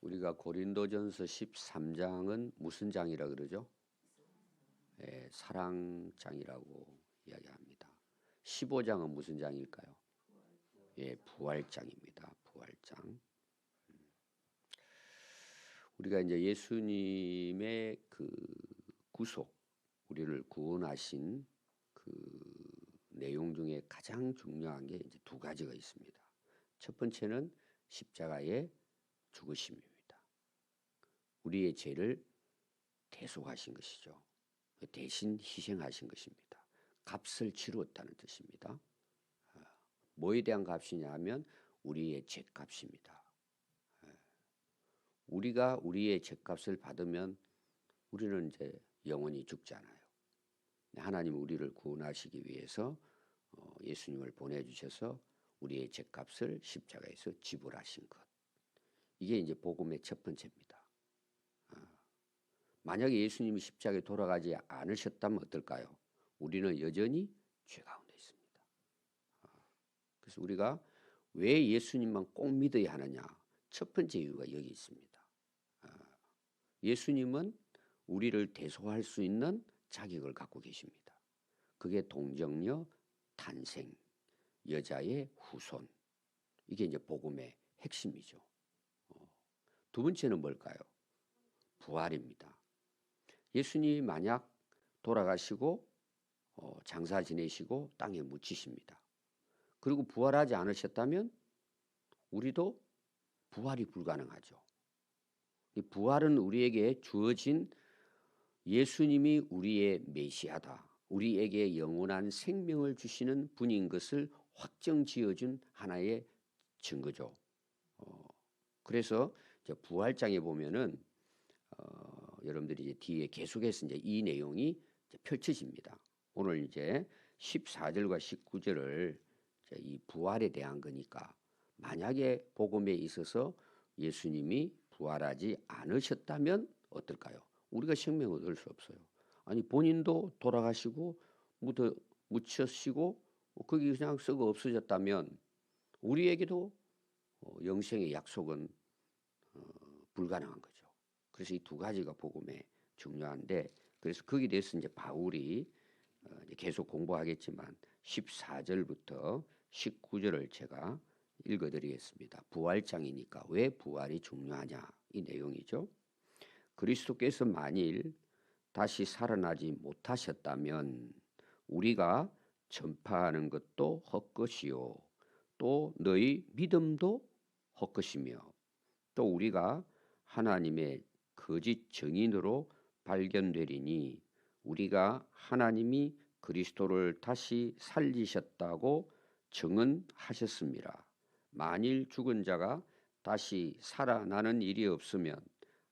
우리가 고린도전서 13장은 무슨 장이라 그러죠? 예, 사랑장이라고 이야기합니다. 15장은 무슨 장일까요? 예, 부활장입니다. 부활장. 음. 우리가 이제 예수님의 그 구속, 우리를 구원하신 그 내용 중에 가장 중요한 게 이제 두 가지가 있습니다. 첫 번째는 십자가의 죽으심입니다. 우리의 죄를 대속하신 것이죠. 대신 희생하신 것입니다. 값을 치루었다는 뜻입니다. 아, 뭐에 대한 값이냐 하면 우리의 죄값입니다. 예. 우리가 우리의 죄값을 받으면 우리는 이제 영원히 죽잖아요. 하나님 우리를 구원하시기 위해서 어, 예수님을 보내주셔서 우리의 죄값을 십자가에서 지불하신 것. 이게 이제 복음의 첫 번째입니다. 만약에 예수님이 십자가에 돌아가지 않으셨다면 어떨까요? 우리는 여전히 죄 가운데 있습니다. 아, 그래서 우리가 왜 예수님만 꼭 믿어야 하느냐? 첫 번째 이유가 여기 있습니다. 아, 예수님은 우리를 대소할 수 있는 자격을 갖고 계십니다. 그게 동정녀 탄생, 여자의 후손. 이게 이제 복음의 핵심이죠. 어, 두 번째는 뭘까요? 부활입니다. 예수님이 만약 돌아가시고 어, 장사 지내시고 땅에 묻히십니다. 그리고 부활하지 않으셨다면 우리도 부활이 불가능하죠. 이 부활은 우리에게 주어진 예수님이 우리의 메시아다. 우리에게 영원한 생명을 주시는 분인 것을 확정 지어준 하나의 증거죠. 어, 그래서 부활장에 보면은 어, 여러분들이 이제 뒤에 계속해서 이제 이 내용이 이제 펼쳐집니다. 오늘 이제 14절과 19절을 이 부활에 대한 거니까 만약에 복음에 있어서 예수님이 부활하지 않으셨다면 어떨까요? 우리가 생명을 얻을 수 없어요. 아니 본인도 돌아가시고 묻어 묻혔시고 거기 그냥 썩어 없어졌다면 우리에게도 어, 영생의 약속은 어, 불가능한 거죠. 그래서 이 두 가지가 복음에 중요한데 그래서 거기에 대해서 이제 바울이 어, 계속 공부하겠지만 14절부터 19절을 제가 읽어드리겠습니다. 부활장이니까 왜 부활이 중요하냐 이 내용이죠. 그리스도께서 만일 다시 살아나지 못하셨다면 우리가 전파하는 것도 헛것이요 또 너희 믿음도 헛것이며 또 우리가 하나님의 거짓 정인으로 발견되리니 우리가 하나님이 그리스도를 다시 살리셨다고 증언하셨습니다. 만일 죽은 자가 다시 살아나는 일이 없으면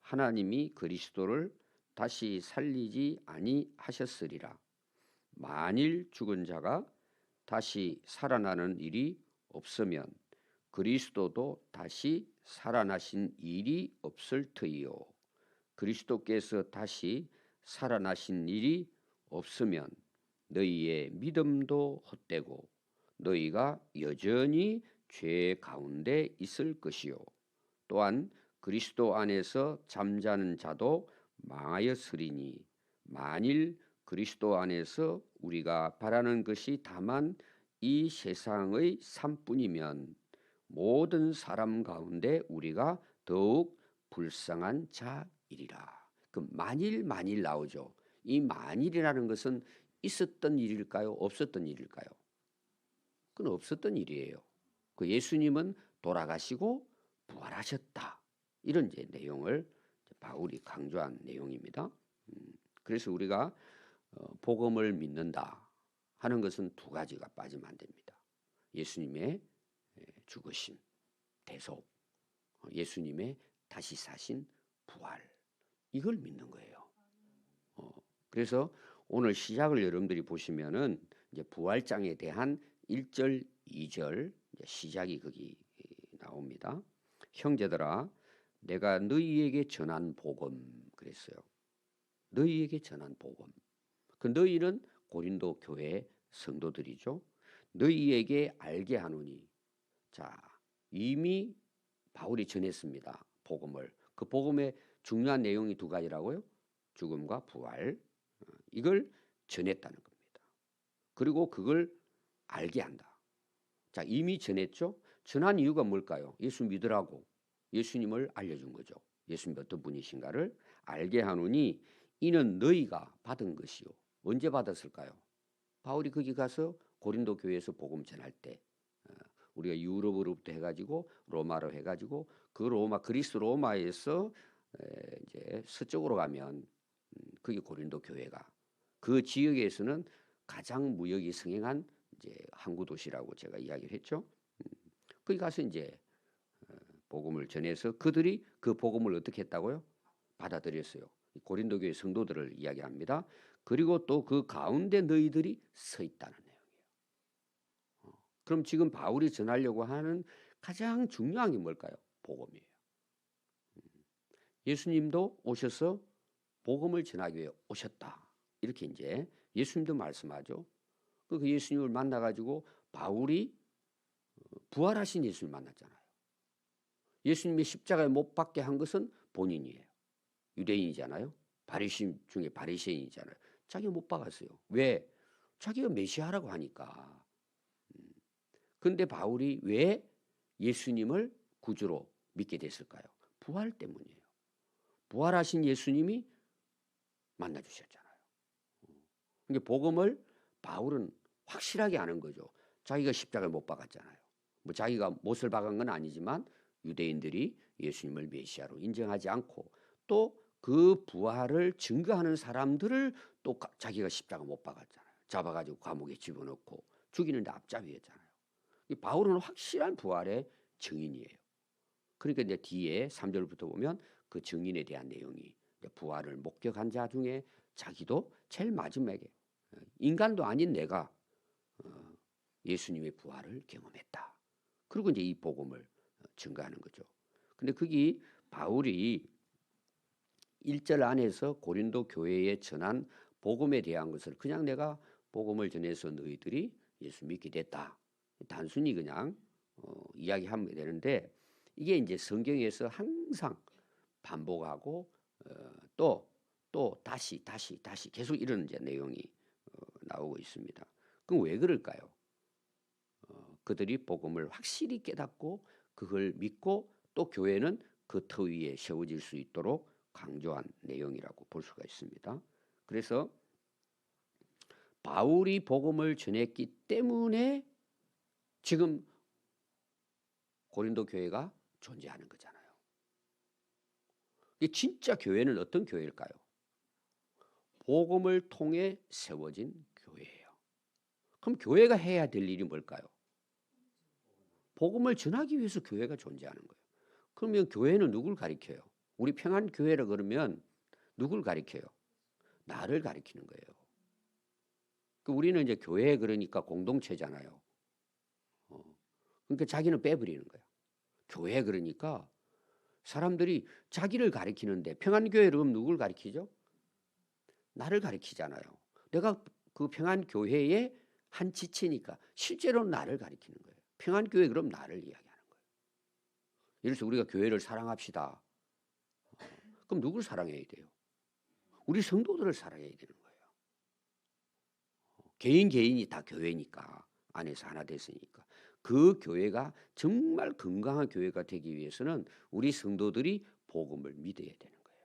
하나님이 그리스도를 다시 살리지 아니하셨으리라. 만일 죽은 자가 다시 살아나는 일이 없으면 그리스도도 다시 살아나신 일이 없을 터이요. 그리스도께서 다시 살아나신 일이 없으면 너희의 믿음도 헛되고 너희가 여전히 죄 가운데 있을 것이요 또한 그리스도 안에서 잠자는 자도 망하였으리니 만일 그리스도 안에서 우리가 바라는 것이 다만 이 세상의 삶뿐이면 모든 사람 가운데 우리가 더욱 불쌍한 자 일이라. 그 만일 만일 나오죠. 이 만일이라는 것은 있었던 일일까요? 없었던 일일까요? 그건 없었던 일이에요. 그 예수님은 돌아가시고 부활하셨다. 이런 이제 내용을 바울이 강조한 내용입니다. 음, 그래서 우리가 어, 복음을 믿는다 하는 것은 두 가지가 빠지면 안 됩니다. 예수님의 죽으심, 대속, 어, 예수님의 다시 사신 부활. 이걸 믿는 거예요. 어, 그래서 오늘 시작을 여러분들이 보시면은 이제 부활장에 대한 1절, 2절 시작이 거기 나옵니다. 형제들아, 내가 너희에게 전한 복음 그랬어요. 너희에게 전한 복음. 그 너희는 고린도 교회 성도들이죠. 너희에게 알게 하노니. 자, 이미 바울이 전했습니다. 복음을 그 복음의 중요한 내용이 두 가지라고요. 죽음과 부활 어, 이걸 전했다는 겁니다. 그리고 그걸 알게 한다. 자 이미 전했죠. 전한 이유가 뭘까요? 예수 믿으라고 예수님을 알려준 거죠. 예수님 어떤 분이신가를 알게 하노니 이는 너희가 받은 것이요. 언제 받았을까요? 바울이 거기 가서 고린도 교회에서 복음 전할 때 어, 우리가 유럽으로부터 해가지고 로마로 해가지고 그 로마 그리스 로마에서 에, 이제 서쪽으로 가면 음, 그게 고린도 교회가 그 지역에서는 가장 무역이 성행한 이제 항구 도시라고 제가 이야기를 했죠. 음, 거기 가서 이제 어, 복음을 전해서 그들이 그 복음을 어떻게 했다고요? 받아들였어요. 고린도 교회 성도들을 이야기합니다. 그리고 또 그 가운데 너희들이 서 있다는 그럼 지금 바울이 전하려고 하는 가장 중요한 게 뭘까요? 복음이에요. 음, 예수님도 오셔서 복음을 전하기 위해 오셨다. 이렇게 이제 예수님도 말씀하죠. 그 예수님을 만나 가지고 바울이 어, 부활하신 예수님 만났잖아요. 예수님이 십자가에 못 박게 한 것은 본인이에요. 유대인이잖아요. 바리신 중에 바리새인이잖아요. 자기가 못 박았어요. 왜? 자기가 메시아라고 하니까. 음. 근데 바울이 왜 예수님을 구주로 믿게 됐을까요? 부활 때문이에요. 부활하신 예수님이 만나 주셨잖아요. 그러니까 복음을 바울은 확실하게 아는 거죠. 자기가 십자가를 못 박았잖아요. 뭐 자기가 못을 박은 건 아니지만 유대인들이 예수님을 메시아로 인정하지 않고 또 그 부활을 증거하는 사람들을 또 자기가 십자가 못 박았잖아요. 잡아가지고 감옥에 집어넣고 죽이는데 앞잡이였잖아요. 이 바울은 확실한 부활의 증인이에요. 그러니까 이제 뒤에 3절부터 보면 그 증인에 대한 내용이 부활을 목격한 자 중에 자기도 제일 마지막에 어, 인간도 아닌 내가 어, 예수님의 부활을 경험했다. 그리고 이제 이 복음을 증거하는 거죠. 근데 거기 바울이 1절 안에서 고린도 교회에 전한 복음에 대한 것을 그냥 내가 복음을 전해서 너희들이 예수 믿게 됐다. 단순히 그냥 어, 이야기하면 되는데 이게 이제 성경에서 항상 반복하고 어, 또, 또 다시 다시 다시 계속 이런 이제 내용이 어, 나오고 있습니다. 그럼 왜 그럴까요? 어, 그들이 복음을 확실히 깨닫고 그걸 믿고 또 교회는 그 터 위에 세워질 수 있도록 강조한 내용이라고 볼 수가 있습니다. 그래서 바울이 복음을 전했기 때문에 지금 고린도 교회가 존재하는 거잖아요. 이 진짜 교회는 어떤 교회일까요? 복음을 통해 세워진 교회예요. 그럼 교회가 해야 될 일이 뭘까요? 복음을 전하기 위해서 교회가 존재하는 거예요. 그러면 교회는 누굴 가리켜요? 우리 평안 교회라 그러면 누굴 가리켜요? 나를 가리키는 거예요. 그 우리는 이제 교회 그러니까 공동체잖아요. 어. 그러니까 자기는 빼버리는 거야. 교회 그러니까 사람들이 자기를 가리키는데 평안교회 그럼 누굴 가리키죠? 나를 가리키잖아요. 내가 그 평안교회의 한 지체니까 실제로 나를 가리키는 거예요. 평안교회 그럼 나를 이야기하는 거예요. 들어서 우리가 교회를 사랑합시다. 그럼 누굴 사랑해야 돼요? 우리 성도들을 사랑해야 되는 거예요. 개인 개인이 다 교회니까 안에서 하나 됐으니까 그 교회가 정말 건강한 교회가 되기 위해서는 우리 성도들이 복음을 믿어야 되는 거예요.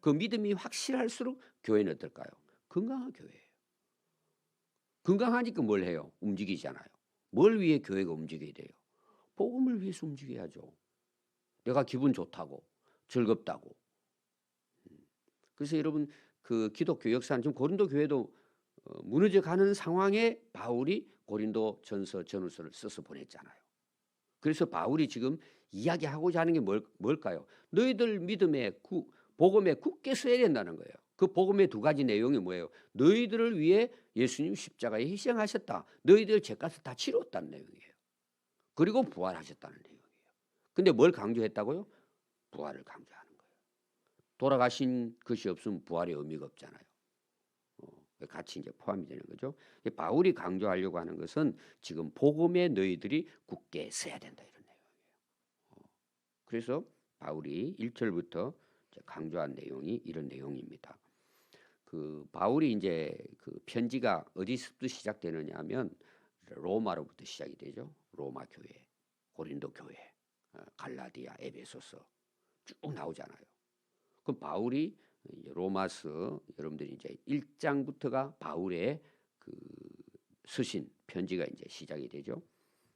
그 믿음이 확실할수록 교회는 어떨까요? 건강한 교회예요. 건강하니까 뭘 해요? 움직이잖아요. 뭘 위해 교회가 움직여야 돼요? 복음을 위해서 움직여야죠. 내가 기분 좋다고 즐겁다고. 음. 그래서 여러분 그 기독교 역사는 지금 고린도 교회도 어, 무너져 가는 상황에 바울이 고린도 전서 전후서를 써서 보냈잖아요. 그래서 바울이 지금 이야기하고자 하는 게 뭘, 뭘까요? 너희들 믿음에 구, 복음에 굳게 서야 된다는 거예요. 그 복음의 두 가지 내용이 뭐예요? 너희들을 위해 예수님 십자가에 희생하셨다. 너희들 죄값을 다 치렀다는 내용이에요. 그리고 부활하셨다는 내용이에요. 근데 뭘 강조했다고요? 부활을 강조하는 거예요. 돌아가신 것이 없으면 부활의 의미가 없잖아요. 어, 같이 이제 포함이 되는 거죠. 바울이 강조하려고 하는 것은 지금 복음에 너희들이 굳게 서야 된다 이런 내용이에요. 어, 그래서 바울이 1절부터 강조한 내용이 이런 내용입니다. 그 바울이 이제 그 편지가 어디서부터 시작되느냐 하면 로마로부터 시작이 되죠. 로마 교회, 고린도 교회, 어, 갈라디아, 에베소서 쭉 나오잖아요. 그럼 바울이 로마서 여러분들이 이제 1장부터가 바울의 그 서신 편지가 이제 시작이 되죠.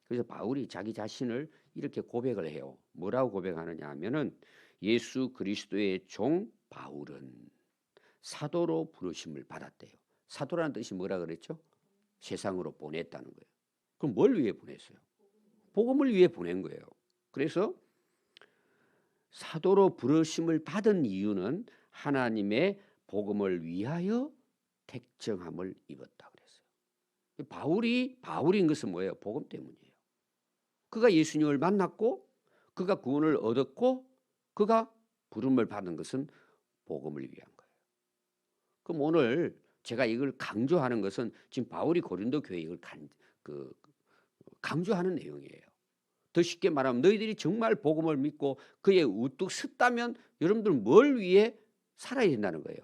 그래서 바울이 자기 자신을 이렇게 고백을 해요. 뭐라고 고백하느냐 하면은 예수 그리스도의 종 바울은 사도로 부르심을 받았대요. 사도라는 뜻이 뭐라 그랬죠? 세상으로 보냈다는 거예요. 그럼 뭘 위해 보냈어요? 복음을 위해 보낸 거예요. 그래서 사도로 부르심을 받은 이유는 하나님의 복음을 위하여 택정함을 입었다 그랬어요. 바울이 바울인 것은 뭐예요? 복음 때문이에요. 그가 예수님을 만났고 그가 구원을 얻었고 그가 부름을 받은 것은 복음을 위한 거예요. 그럼 오늘 제가 이걸 강조하는 것은 지금 바울이 고린도 교회 이걸 간, 그, 강조하는 내용이에요. 더 쉽게 말하면 너희들이 정말 복음을 믿고 그에 우뚝 섰다면 여러분들 뭘 위해 살아야 된다는 거예요.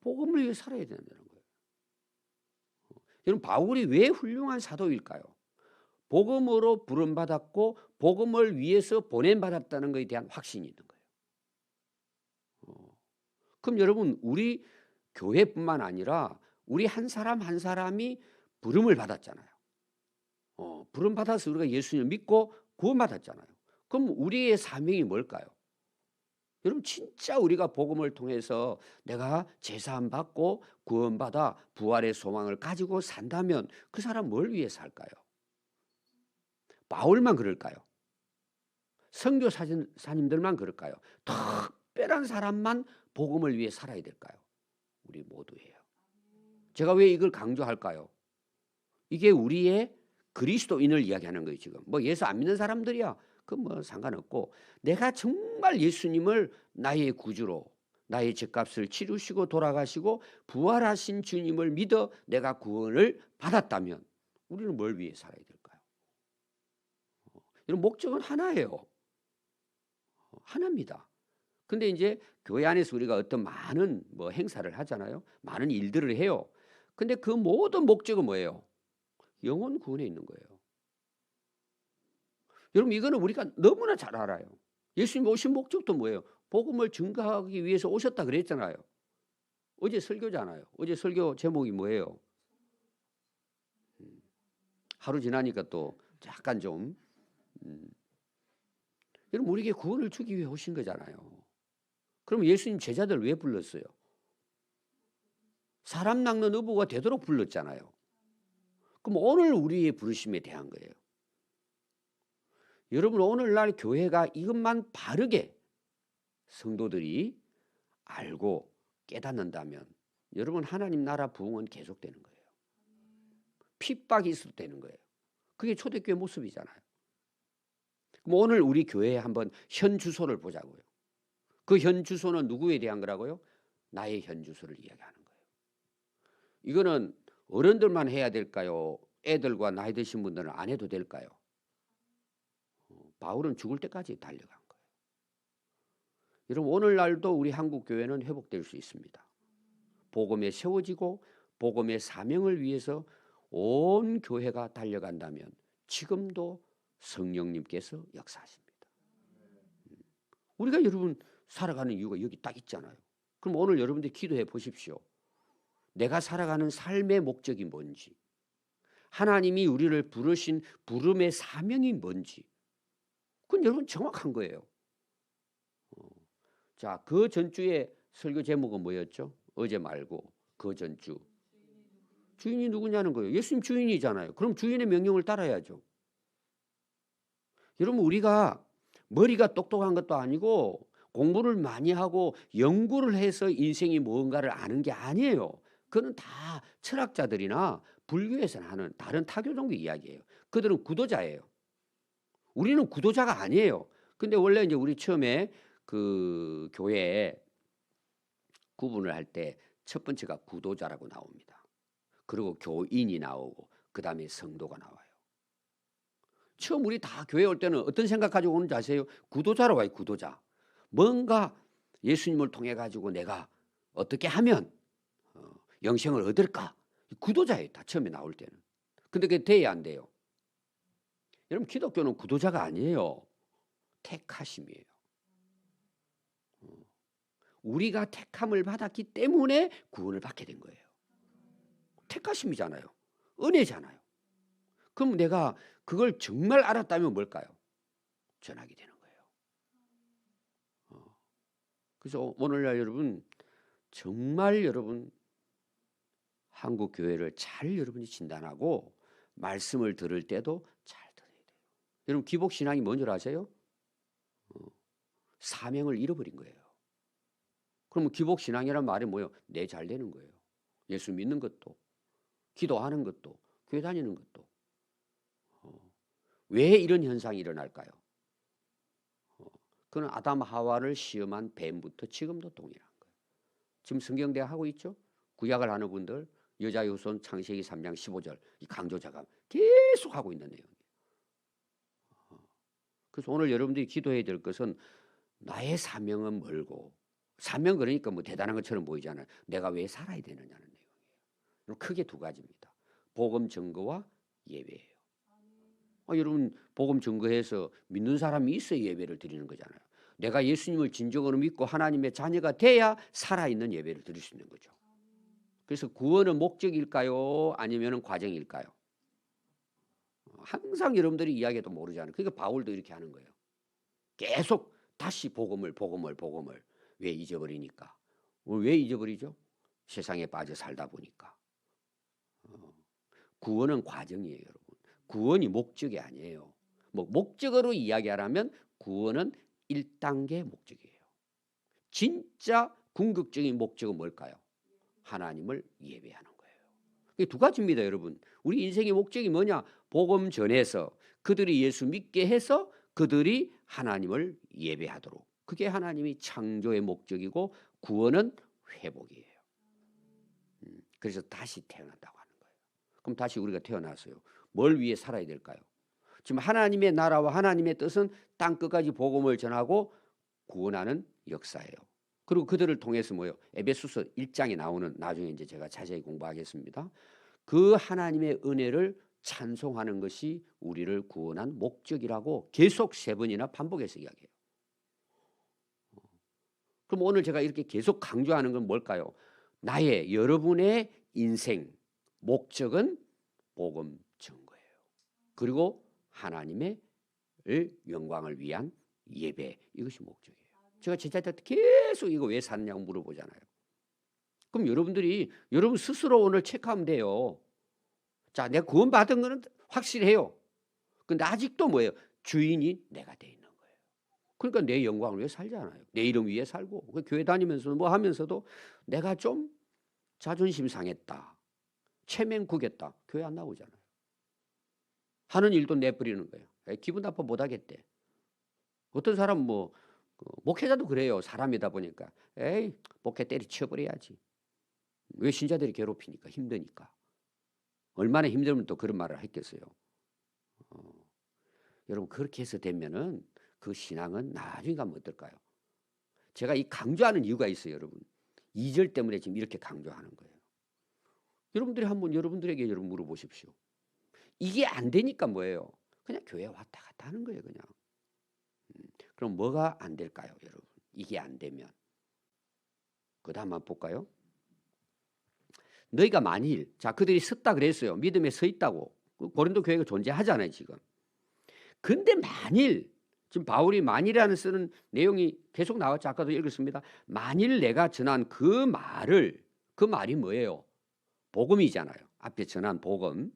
복음을 위해 살아야 된다는 거예요. 여러분 바울이 왜 훌륭한 사도일까요? 복음으로 부름 받았고 복음을 위해서 보냄 받았다는 것에 대한 확신이 있는 거예요. 어. 그럼 여러분 우리 교회뿐만 아니라 우리 한 사람 한 사람이 부름을 받았잖아요. 어, 부름 받아서 우리가 예수님을 믿고 구원받았잖아요. 그럼 우리의 사명이 뭘까요? 여러분 진짜 우리가 복음을 통해서 내가 제사함 받고 구원받아 부활의 소망을 가지고 산다면 그 사람 뭘 위해 살까요? 바울만 그럴까요? 선교사님들만 그럴까요? 특별한 사람만 복음을 위해 살아야 될까요? 우리 모두예요. 제가 왜 이걸 강조할까요? 이게 우리의 그리스도인을 이야기하는 거예요, 지금. 뭐 예수 안 믿는 사람들이야. 그뭐 상관없고 내가 정말 예수님을 나의 구주로 나의 죄값을 치르시고 돌아가시고 부활하신 주님을 믿어 내가 구원을 받았다면 우리는 뭘 위해 살아야 될까요? 이런 목적은 하나예요. 어, 하나입니다. 근데 이제 교회 안에서 우리가 어떤 많은 뭐 행사를 하잖아요. 많은 일들을 해요. 근데 그 모든 목적은 뭐예요? 영혼 구원에 있는 거예요. 여러분 이거는 우리가 너무나 잘 알아요. 예수님 오신 목적도 뭐예요? 복음을 증가하기 위해서 오셨다 그랬잖아요. 어제 설교잖아요. 어제 설교 제목이 뭐예요? 음, 하루 지나니까 또 약간 좀 음. 여러분 우리에게 구원을 주기 위해 오신 거잖아요. 그럼 예수님 제자들 왜 불렀어요? 사람 낚는 어부가 되도록 불렀잖아요. 그럼 오늘 우리의 부르심에 대한 거예요. 여러분 오늘날 교회가 이것만 바르게 성도들이 알고 깨닫는다면 여러분 하나님 나라 부흥은 계속되는 거예요. 핍박이 있어도 되는 거예요. 그게 초대교회 모습이잖아요. 그럼 오늘 우리 교회에 한번 현 주소를 보자고요. 그 현 주소는 누구에 대한 거라고요? 나의 현 주소를 이야기하는 거예요. 이거는 어른들만 해야 될까요? 애들과 나이 드신 분들은 안 해도 될까요? 어, 바울은 죽을 때까지 달려간 거예요. 여러분 오늘날도 우리 한국 교회는 회복될 수 있습니다. 복음에 세워지고 복음의 사명을 위해서 온 교회가 달려간다면 지금도 성령님께서 역사하십니다. 음. 우리가 여러분 살아가는 이유가 여기 딱 있잖아요. 그럼 오늘 여러분들 기도해 보십시오. 내가 살아가는 삶의 목적이 뭔지, 하나님이 우리를 부르신 부름의 사명이 뭔지, 그건 여러분 정확한 거예요. 어. 자, 그 전주의 설교 제목은 뭐였죠? 어제 말고 그 전주. 주인이 누구냐는 거예요. 예수님 주인이잖아요. 그럼 주인의 명령을 따라야죠. 여러분 우리가 머리가 똑똑한 것도 아니고 공부를 많이 하고 연구를 해서 인생이 무언가를 아는 게 아니에요. 그는 다 철학자들이나 불교에서 하는 다른 타교 종교 이야기예요. 그들은 구도자예요. 우리는 구도자가 아니에요. 근데 원래 이제 우리 처음에 그 교회에 구분을 할 때 첫 번째가 구도자라고 나옵니다. 그리고 교인이 나오고 그 다음에 성도가 나와요. 처음 우리 다 교회 올 때는 어떤 생각 가지고 오는지 아세요? 구도자로 와요, 구도자. 뭔가 예수님을 통해 가지고 내가 어떻게 하면 어, 영생을 얻을까? 구도자예요. 다 처음에 나올 때는. 근데 그게 돼야 안 돼요. 여러분 기독교는 구도자가 아니에요. 택하심이에요. 어, 우리가 택함을 받았기 때문에 구원을 받게 된 거예요. 택하심이잖아요. 은혜잖아요. 그럼 내가 그걸 정말 알았다면 뭘까요? 전하게 되는 거예요. 어. 그래서 오늘날 여러분 정말 여러분 한국 교회를 잘 여러분이 진단하고 말씀을 들을 때도. 여러분 기복 신앙이 뭔 줄 아세요? 어, 사명을 잃어버린 거예요. 그러면 기복 신앙이란 말이 뭐예요? 내 잘 되는 거예요. 예수 믿는 것도, 기도하는 것도, 교회 다니는 것도. 어, 왜 이런 현상이 일어날까요? 어, 그는 아담 하와를 시험한 뱀부터 지금도 동일한 거예요. 지금 성경대 하고 있죠? 구약을 하는 분들 여자 요손 창세기 3장 15절 이 강조자가 계속 하고 있는. 어, 그래서 오늘 여러분들이 기도해야 될 것은 나의 사명은 멀고 사명 그러니까 뭐 대단한 것처럼 보이잖아요. 내가 왜 살아야 되느냐는 내용이에요. 크게 두 가지입니다. 복음 증거와 예배예요. 아, 여러분 복음 증거해서 믿는 사람이 있어야 예배를 드리는 거잖아요. 내가 예수님을 진정으로 믿고 하나님의 자녀가 돼야 살아있는 예배를 드릴 수 있는 거죠. 그래서 구원은 목적일까요? 아니면 과정일까요? 항상 여러분들이 이야기도 모르잖아요. 그러니까 바울도 이렇게 하는 거예요. 계속 다시 복음을 복음을 복음을 왜 잊어버리니까? 왜 잊어버리죠? 세상에 빠져 살다 보니까. 어, 구원은 과정이에요, 여러분. 구원이 목적이 아니에요. 뭐 목적으로 이야기하라면 구원은 1단계 목적이에요. 진짜 궁극적인 목적은 뭘까요? 하나님을 예배하는 거예요. 두 가지입니다, 여러분. 우리 인생의 목적이 뭐냐? 복음 전해서 그들이 예수 믿게 해서 그들이 하나님을 예배하도록. 그게 하나님이 창조의 목적이고 구원은 회복이에요. 음, 그래서 다시 태어난다고 하는 거예요. 그럼 다시 우리가 태어났어요. 뭘 위해 살아야 될까요? 지금 하나님의 나라와 하나님의 뜻은 땅 끝까지 복음을 전하고 구원하는 역사예요. 그리고 그들을 통해서 뭐요? 에베소서 1장에 나오는 나중에 이제 제가 자세히 공부하겠습니다. 그 하나님의 은혜를 찬송하는 것이 우리를 구원한 목적이라고 계속 세 번이나 반복해서 이야기해요. 그럼 오늘 제가 이렇게 계속 강조하는 건 뭘까요? 나의 여러분의 인생 목적은 복음 증거예요. 그리고 하나님의 영광을 위한 예배 이것이 목적이에요. 제가 제자들한테 계속 이거 왜 샀냐고 물어보잖아요. 그럼 여러분들이 여러분 스스로 오늘 체크하면 돼요. 자, 내가 구원받은 거는 확실해요. 근데 아직도 뭐예요? 주인이 내가 돼 있는 거예요. 그러니까 내 영광을 위해 살잖아요. 내 이름 위해 살고 그 교회 다니면서 뭐 하면서도 내가 좀 자존심 상했다. 체면 구겼다. 교회 안 나오잖아요. 하는 일도 내버리는 거예요. 기분 나빠 못 하겠대. 어떤 사람 뭐그 목회자도 그래요. 사람이다 보니까 에이 목회 때리쳐버려야지. 왜 신자들이 괴롭히니까 힘드니까. 얼마나 힘들면 또 그런 말을 했겠어요. 어, 여러분 그렇게 해서 되면은 그 신앙은 나중에 가면 어떨까요? 제가 이 강조하는 이유가 있어요, 여러분. 2절 때문에 지금 이렇게 강조하는 거예요. 여러분들이 한번 여러분들에게 여러분 물어보십시오. 이게 안 되니까 뭐예요? 그냥 교회 왔다 갔다 하는 거예요, 그냥. 그럼 뭐가 안 될까요, 여러분? 이게 안 되면. 그 다음 한번 볼까요? 너희가 만일, 자, 그들이 섰다 그랬어요. 믿음에 서 있다고. 그 고린도 교회가 존재하잖아요, 지금. 근데 만일, 지금 바울이 만일이라는 쓰는 내용이 계속 나왔죠. 아까도 읽었습니다. 만일 내가 전한 그 말을, 그 말이 뭐예요? 복음이잖아요. 앞에 전한 복음.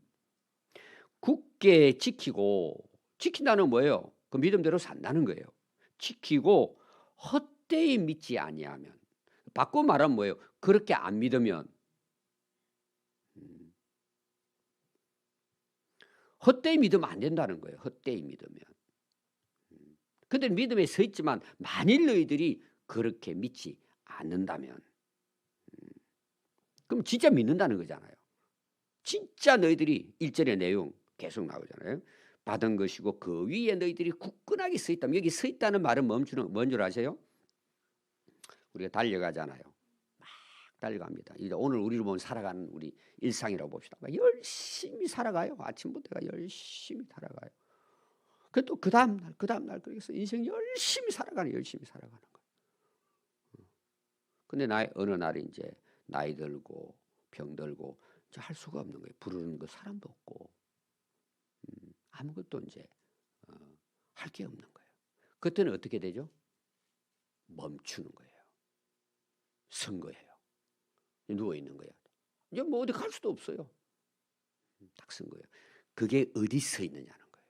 굳게 지키고, 지킨다는 뭐예요? 그 믿음대로 산다는 거예요. 지키고 헛되이 믿지 아니하면 바꿔 말하면 뭐예요? 그렇게 안 믿으면 음. 헛되이 믿으면 안 된다는 거예요. 헛되이 믿으면. 음. 근데 믿음에 서 있지만 만일 너희들이 그렇게 믿지 않는다면 음. 그럼 진짜 믿는다는 거잖아요. 진짜 너희들이 일절의 내용 계속 나오잖아요. 받은 것이고 그 위에 너희들이 굳건하게 서 있다면 여기 서 있다는 말은 멈추는 뭔 줄 아세요? 우리가 달려가잖아요. 막 달려갑니다. 이제 오늘 우리를 보면 살아가는 우리 일상이라고 봅시다. 막 열심히 살아가요. 아침부터 내가 열심히 살아가요. 그또 그 다음 날, 그 다음 날 그래서 인생 열심히 살아가는 열심히 살아가는 거예요. 근데 나이 어느 날 이제 나이 들고 병 들고 이제 할 수가 없는 거예요. 부르는 거 사람도 없고 음, 아무것도 이제 어, 할게 없는 거예요. 그때는 어떻게 되죠? 멈추는 거예요. 선 거예요. 누워 있는 거예요. 이제 뭐 어디 갈 수도 없어요. 딱선 거예요. 그게 어디 서 있느냐는 거예요.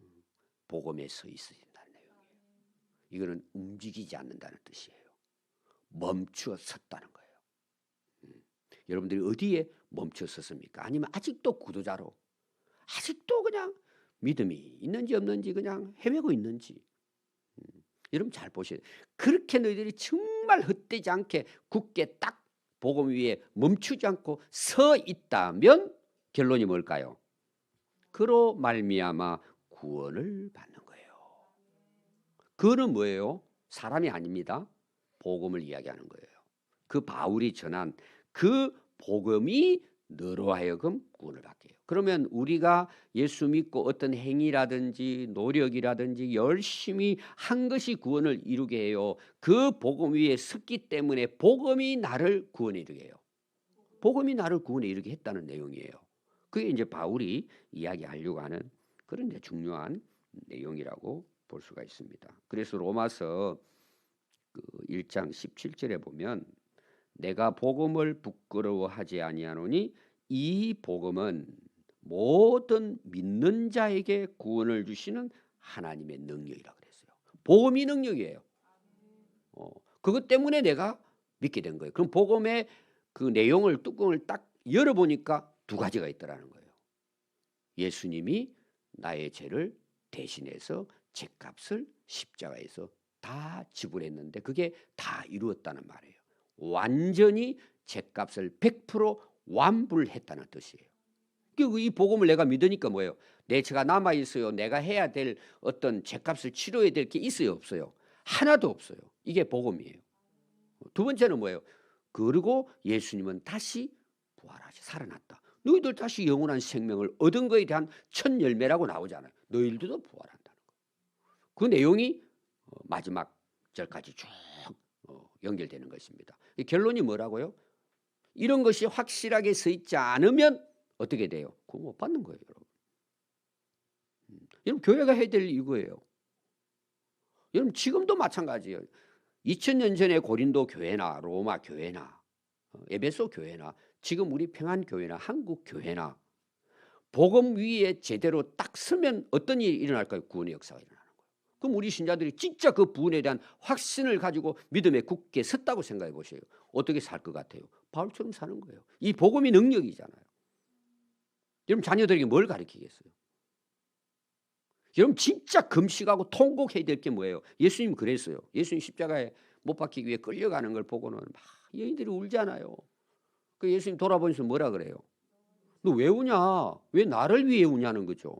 음, 복음에 서 있어진다는 내용이에요. 이거는 움직이지 않는다는 뜻이에요. 멈추어 섰다는 거예요. 음, 여러분들이 어디에 멈춰 섰습니까? 아니면 아직도 구도자로 아직도 그냥 믿음이 있는지 없는지 그냥 헤매고 있는지 음, 여러분 잘 돼요. 그렇게 너희들이 정말 헛되지 않게 굳게 딱 복음 위에 멈추지 않고 서 있다면 결론이 뭘까요? 그로 말미암아 구원을 받는 거예요. 그는 뭐예요? 사람이 아닙니다. 복음을 이야기하는 거예요. 그 바울이 전한 그 복음이 너로 하여금 구원을 받게 해요. 그러면 우리가 예수 믿고 어떤 행위라든지 노력이라든지 열심히 한 것이 구원을 이루게 해요. 그 복음 위에 섰기 때문에 복음이 나를 구원에 이르게 해요. 복음이 나를 구원에 이르게 했다는 내용이에요. 그게 이제 바울이 이야기하려고 하는 그런 이제 중요한 내용이라고 볼 수가 있습니다. 그래서 로마서 그 1장 17절에 보면 내가 복음을 부끄러워하지 아니하노니 이 복음은 모든 믿는 자에게 구원을 주시는 하나님의 능력이라 그랬어요. 복음이 능력이에요. 어, 그것 때문에 내가 믿게 된 거예요. 그럼 복음의 그 내용을 뚜껑을 딱 열어보니까 두 가지가 있더라는 거예요. 예수님이 나의 죄를 대신해서 죄값을 십자가에서 다 지불했는데 그게 다 이루었다는 말이에요. 완전히 죄값을 100% 완불했다는 뜻이에요. 그이 복음을 내가 믿으니까 뭐예요? 내 죄가 남아 있어요. 내가 해야 될 어떤 죄값을 치료해야 될 게 있어요, 없어요? 하나도 없어요. 이게 복음이에요. 두 번째는 뭐예요? 그리고 예수님은 다시 부활하시 살아났다. 너희들 다시 영원한 생명을 얻은 거에 대한 첫 열매라고 나오잖아요. 너희들도 부활한다는 거. 그 내용이 어, 마지막 절까지 쭉 어, 연결되는 것입니다. 이 결론이 뭐라고요? 이런 것이 확실하게 서 있지 않으면 어떻게 돼요? 그거 못 받는 거예요, 여러분. 음, 여러분 교회가 해야 될 이거예요. 여러분 지금도 마찬가지예요. 2000년 전에 고린도 교회나 로마 교회나 어, 에베소 교회나 지금 우리 평안 교회나 한국 교회나 복음 위에 제대로 딱 서면 어떤 일이 일어날까요? 구원의 역사가 일어나는 거예요. 그럼 우리 신자들이 진짜 그 부분에 대한 확신을 가지고 믿음에 굳게 섰다고 생각해 보세요. 어떻게 살 것 같아요? 바울처럼 사는 거예요. 이 복음이 능력이잖아요. 여러분 자녀들에게 뭘 가르치겠어요? 여러분 진짜 금식하고 통곡해야 될 게 뭐예요? 예수님 그랬어요. 예수님 십자가에 못 박히기 위해 끌려가는 걸 보고는 막 여인들이 울잖아요. 그 예수님 돌아보면서 뭐라 그래요? 너 왜 우냐? 왜 나를 위해 우냐는 거죠.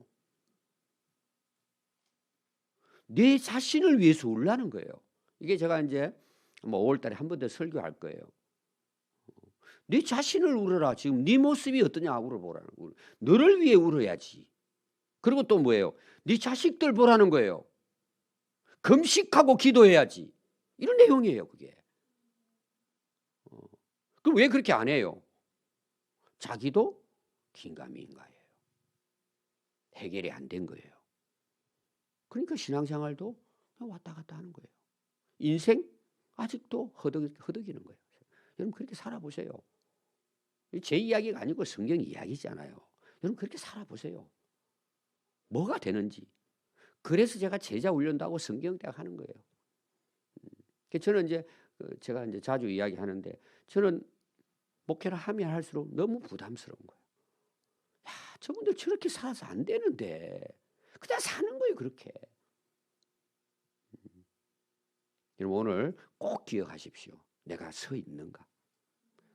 내 자신을 위해서 울라는 거예요. 이게 제가 이제 뭐 5월달에 한 번 더 설교할 거예요. 네 자신을 울어라. 지금 네 모습이 어떠냐 울어보라는 거. 너를 위해 울어야지. 그리고 또 뭐예요? 네 자식들 보라는 거예요. 금식하고 기도해야지. 이런 내용이에요, 그게. 어. 그럼 왜 그렇게 안 해요? 자기도 긴가민가예요. 해결이 안 된 거예요. 그러니까 신앙생활도 왔다 갔다 하는 거예요. 인생 아직도 허덕, 허덕이는 거예요. 여러분 그렇게 살아보세요. 제 이야기가 아니고 성경 이야기잖아요. 여러분 그렇게 살아보세요. 뭐가 되는지. 그래서 제가 제자 훈련도 고 성경대학 하는 거예요. 음. 저는 이제 그 제가 이제 자주 이야기하는데 저는 목회를 하면 할수록 너무 부담스러운 거예요. 야, 저분들 저렇게 살아서 안 되는데 그냥 사는 거예요, 그렇게. 음. 여러분 오늘 꼭 기억하십시오. 내가 서 있는가?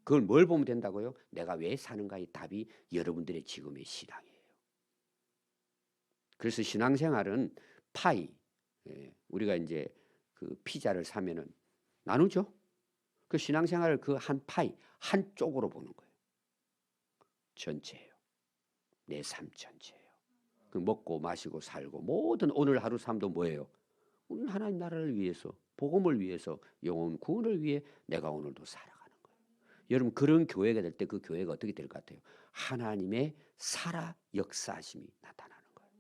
그걸 뭘 보면 된다고요? 내가 왜 사는가의 답이 여러분들의 지금의 신앙이에요. 그래서 신앙생활은 파이, 예, 우리가 이제 그 피자를 사면은 나누죠. 그 신앙생활을 그 한 파이 한 쪽으로 보는 거예요. 전체예요. 내 삶 전체예요. 그 먹고 마시고 살고 모든 오늘 하루 삶도 뭐예요? 오늘 하나님 나라를 위해서 복음을 위해서 영혼 구원을 위해 내가 오늘도 거예요. 여러분 그런 교회가 될 때 그 교회가 어떻게 될 것 같아요? 하나님의 살아 역사심이 나타나는 거예요.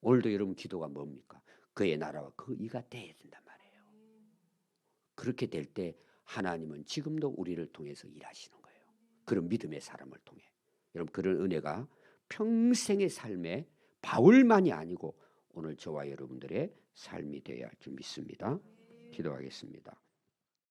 오늘도 여러분 기도가 뭡니까? 그의 나라와 그 이가 돼야 된단 말이에요. 그렇게 될 때 하나님은 지금도 우리를 통해서 일하시는 거예요. 그런 믿음의 사람을 통해. 여러분 그런 은혜가 평생의 삶에 바울만이 아니고 오늘 저와 여러분들의 삶이 되어야 할 줄 믿습니다. 기도하겠습니다.